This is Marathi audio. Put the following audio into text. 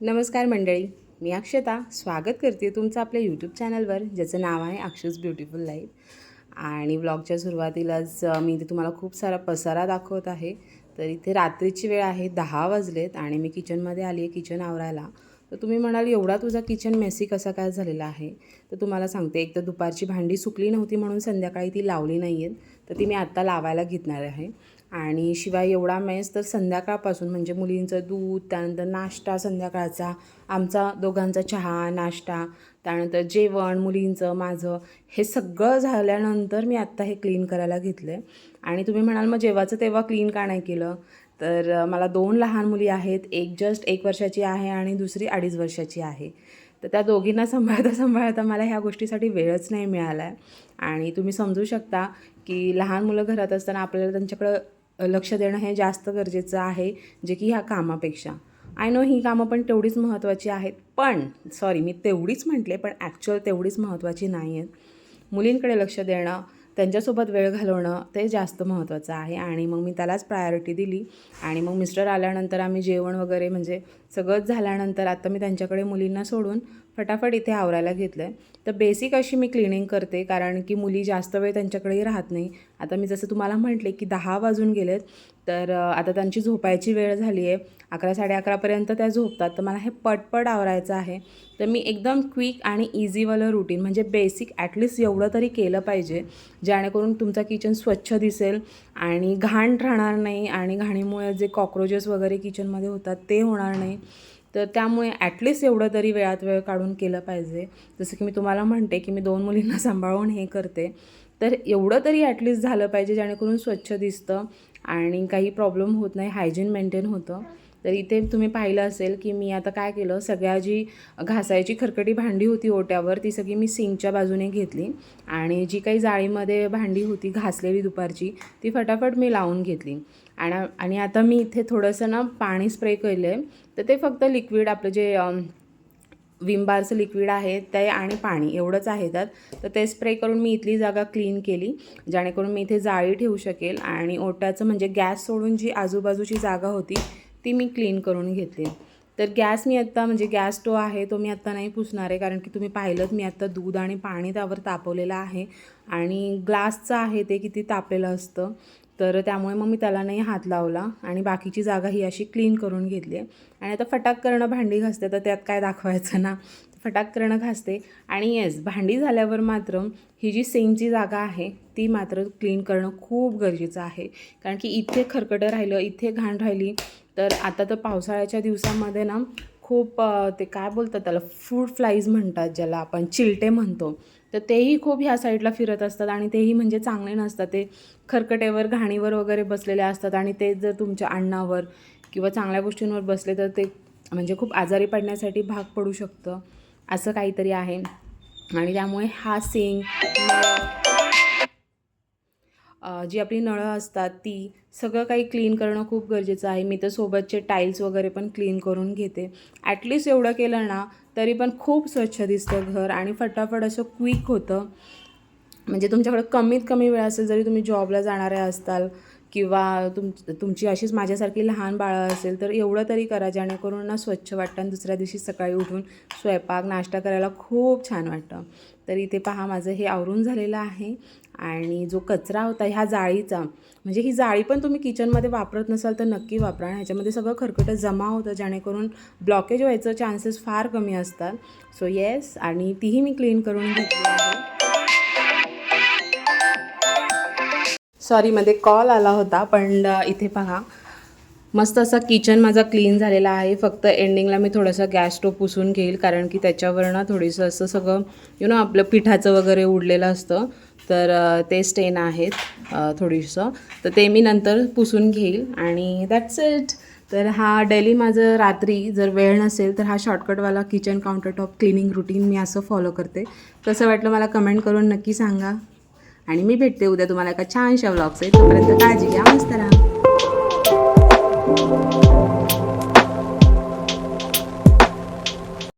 नमस्कार मंडळी मी अक्षता. स्वागत करते तुमचं आपल्या यूट्यूब चॅनलवर ज्याचं नाव आहे अक्षस ब्युटिफुल लाईफ आणि ब्लॉगच्या सुरुवातीलाच मी इथे तुम्हाला खूप सारा पसारा दाखवत आहे. तर इथे रात्रीची वेळ आहे दहा वाजलेत आणि मी किचनमध्ये आली आहे किचन आवरायला. तर तुम्ही म्हणाल एवढा तुझा किचन मेसी कसा काय झालेला आहे? तर तुम्हाला सांगते एक तर दुपारची भांडी सुकली नव्हती म्हणून संध्याकाळी ती लावली नाही आहेत तर ती मी आत्ता लावायला घेतणार आहे. आणि शिवाय एवढा मेस तर संध्याकाळपासून म्हणजे मुलींचं दूध त्यानंतर नाश्ता संध्याकाळचा आमचा दोघांचा चहा नाश्ता त्यानंतर जेवण मुलींचं माझं हे सगळं झाल्यानंतर मी आत्ता हे क्लीन करायला घेतलं आहे आणि तुम्ही म्हणाल मग जेव्हाचं तेव्हा क्लीन का नाही केलं? तर मला दोन लहान मुली आहेत एक जस्ट एक वर्षाची आहे आणि दुसरी अडीच वर्षाची आहे. तर त्या दोघींना सांभाळता सांभाळता मला ह्या गोष्टीसाठी वेळच नाही मिळाला आहे आणि तुम्ही समजू शकता की लहान मुलं घरात असताना आपल्याला त्यांच्याकडं लक्ष देणं हे जास्त गरजेचं आहे जे की ह्या कामापेक्षा. आय नो ही कामं पण तेवढीच महत्त्वाची आहेत पण सॉरी मी तेवढीच म्हटले पण ॲक्च्युअल तेवढीच महत्त्वाची नाही आहेत मुलींकडे लक्ष देणं त्यांच्यासोबत वेळ घालवणं ते जास्त महत्त्वाचं आहे. आणि मग मी त्यालाच प्रायोरिटी दिली. आणि मग मिस्टर आल्यानंतर आम्ही जेवण वगैरे म्हणजे सगळंच झाल्यानंतर आता मी त्यांच्याकडे मुलींना सोडून फटाफट इथे आवरायला घेतलं आहे तर बेसिक अशी मी क्लिनिंग करते कारण की मुली जास्त वेळ त्यांच्याकडेही राहत नाही. आता मी जसं तुम्हाला म्हटले की दहा वाजून गेलेत तर आता त्यांची झोपायची वेळ झाली आहे अकरा साडे अकरापर्यंत त्या झोपतात. तर मला हे पटपट आवरायचं आहे. तर मी एकदम क्विक आणि इझीवालं रुटीन म्हणजे बेसिक ॲटलिस्ट एवढं तरी केलं पाहिजे जेणेकरून तुमचा किचन स्वच्छ दिसेल आणि घाण राहणार नाही आणि घाणीमुळे जे कॉक्रोचेस वगैरे किचनमध्ये होतात ते होणार नाही. तर त्यामुळे ॲटलिस्ट एवढं तरी वेळात वेळ काढून केलं पाहिजे. जसं की मी तुम्हाला म्हणते की मी दोन मुलींना सांभाळून हे करते. तर एवढं तरी ॲटलिस्ट झालं पाहिजे जेणेकरून स्वच्छ दिसतं आणि काही प्रॉब्लेम होत नाही हायजीन मेंटेन होतं. तर इथे तुम्ही पाहिलं असेल की मी आता काय केलं सगळ्या जी घासायची खरकटी भांडी होती ओट्यावर ती सगळी मी सिंकच्या बाजूने घेतली आणि जी काही जाळीमध्ये भांडी होती घासलेली दुपारची ती फटाफट मी लावून घेतली. आणि आणि आता मी इथे थोडंसं ना पाणी स्प्रे केलं आहे तर ते फक्त लिक्विड आपलं जे विमबारचं विम बारचं लिक्विड आहे ते आणि पाणी एवढंच आहे त्यात. तर ते स्प्रे करून मी इथली जागा क्लीन केली जेणेकरून मी इथे जाळी ठेवू शकेल आणि ओट्याचं म्हणजे गॅस सोडून जी आजूबाजूची जागा होती ती मी क्लीन करून घेतली तर गॅस मी आत्ता म्हणजे गॅस स्टो आहे तो मी आत्ता नाही पुसणार आहे कारण की तुम्ही पाहिलं मी आत्ता दूध आणि पाणी त्यावर तापवलेलं आहे. आणि ग्लासचं आहे ते किती तापलेलं असतं. तर त्यामुळे मग मी त्याला नाही हात लावला आणि बाकीची जागा ही अशी क्लीन करून घेतली. आहे आणि आता फटाक करणं भांडी घासते तर त्यात काय दाखवायचं ना? फटाक करणं घासते. आणि येस भांडी झाल्यावर मात्र ही जी सेंगची जागा आहे ती मात्र क्लीन करणं खूप गरजेचं आहे. कारण की इथे खरकटं राहिलं इथे घाण राहिली तर आता तर पावसाळ्याच्या दिवसामध्ये ना खूप ते काय बोलतात त्याला फूड फ्लाईज म्हणतात ज्याला आपण चिलटे म्हणतो. तर तेही खूप ह्या साईडला फिरत असतात आणि तेही म्हणजे चांगले नसतात. ते खरकटेवर घाणीवर वगैरे बसलेले असतात आणि ते जर तुमच्या अन्नावर किंवा चांगल्या गोष्टींवर बसले तर ते म्हणजे खूप आजारी पडण्यासाठी भाग पडू शकतं. असं काहीतरी आहे. आणि त्यामुळे हा सिंग जी आपली नळं असतात ती सगळं काही क्लीन करणं खूप गरजेचं आहे. मी तर सोबतचे टाईल्स वगैरे पण क्लीन करून घेते. ॲटलिस्ट एवढं केलं ना तरी पण खूप स्वच्छ दिसतं घर आणि फटाफट असं क्विक होतं. म्हणजे तुमच्याकडे कमीत कमी वेळ असेल जरी तुम्ही जॉबला जाणारे असताल किंवा तुम तुमची अशीच माझ्यासारखी लहान बाळं असेल तर एवढं तरी करा जेणेकरून ना स्वच्छ वाटतं आणि दुसऱ्या दिवशी सकाळी उठून स्वयंपाक नाश्ता करायला खूप छान वाटतं. तर इथे पहा माझं हे आवरून झालेलं आहे आणि जो कचरा होता ह्या जाळीचा म्हणजे ही जाळी पण तुम्ही किचनमध्ये वापरत नसाल तर नक्की वापरा. आणि ह्याच्यामध्ये सगळं खरकटं जमा होतं जेणेकरून ब्लॉकेज व्हायचं चान्सेस फार कमी असतात. सो येस आणि तीही मी क्लीन करून घेतली आहे. सॉरीमध्ये कॉल आला होता पण इथे पहा. मस्त असा किचन माझा क्लीन झालेला आहे. फक्त एंडिंगला मी थोडंसं गॅस स्टोव पुसून घेईल कारण की त्याच्यावर ना थोडंसं असं सगळं यु नो आपलं पिठाचं वगैरे उडलेलं असतं. तर ते स्टेन आहेत थोडीसं. तर ते मी नंतर पुसून घेईल आणि दॅट्स इट तर हा डेली माझं रात्री जर वेळ नसेल तर हा शॉर्टकटवाला kitchen counter top cleaning routine मी असं फॉलो करते. कसं वाटलं मला कमेंट करून नक्की सांगा. आणि मी भेटते उद्या तुम्हाला एका छानशा व्लॉग्स आहे तोपर्यंत काळजी घ्या मस्त राहा.